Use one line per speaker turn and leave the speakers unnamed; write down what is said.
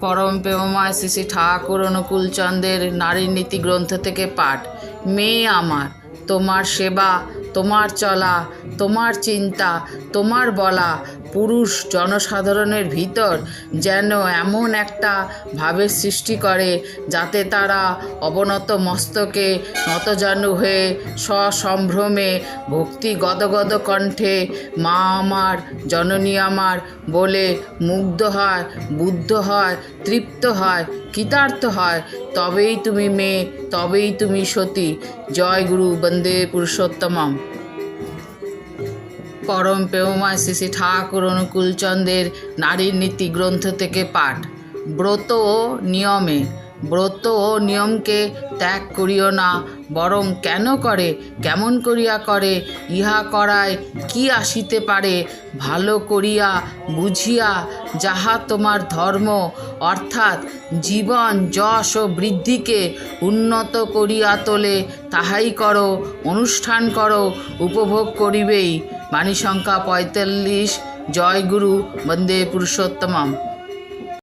পরম প্রেমময় শ্রী শ্রী ঠাকুর অনুকূলচন্দ্রের নারী নীতি গ্রন্থ থেকে পাঠ। মেয়ে আমার, তোমার সেবা তোমার চলা, তোমার চিন্তা, তোমার বলা, পুরুষ জনসাধারণের ভিতর যেন এমন একটা ভাবের সৃষ্টি করে যাতে তারা অবনত মস্তকে নতজানু হয়ে সসম্ভ্রমে ভক্তি গদগদ কণ্ঠে মা আমার, জননী আমার বলে মুগ্ধ হয়, বুদ্ধ হয়, তৃপ্ত হয়, কৃতার্থ হয়, তবেই তুমি মেয়ে, তবেই তুমি সতী। জয় গুরু বন্দে পুরুষোত্তমম। পরম পেউমা শ্রী ঠাকুর অনুকূলচন্দ্রের নারীর নীতি গ্রন্থ থেকে পাঠ। ব্রত ও নিয়মে ব্রত ও নিয়মকে ত্যাগ করিও না, বরং কেন করে, কেমন করিয়া করে, ইহা করায় কি আসিতে পারে, ভালো করিয়া বুঝিয়া যাহা তোমার ধর্ম, অর্থাৎ জীবন, যশ ও বৃদ্ধিকে উন্নত করিয়া তোলে, তাহাই করো, অনুষ্ঠান করো, উপভোগ করিবেই। বাণী সংখ্যা পঁয়তাল্লিশ। জয় গুরু, বন্দে পুরুষোত্তমম।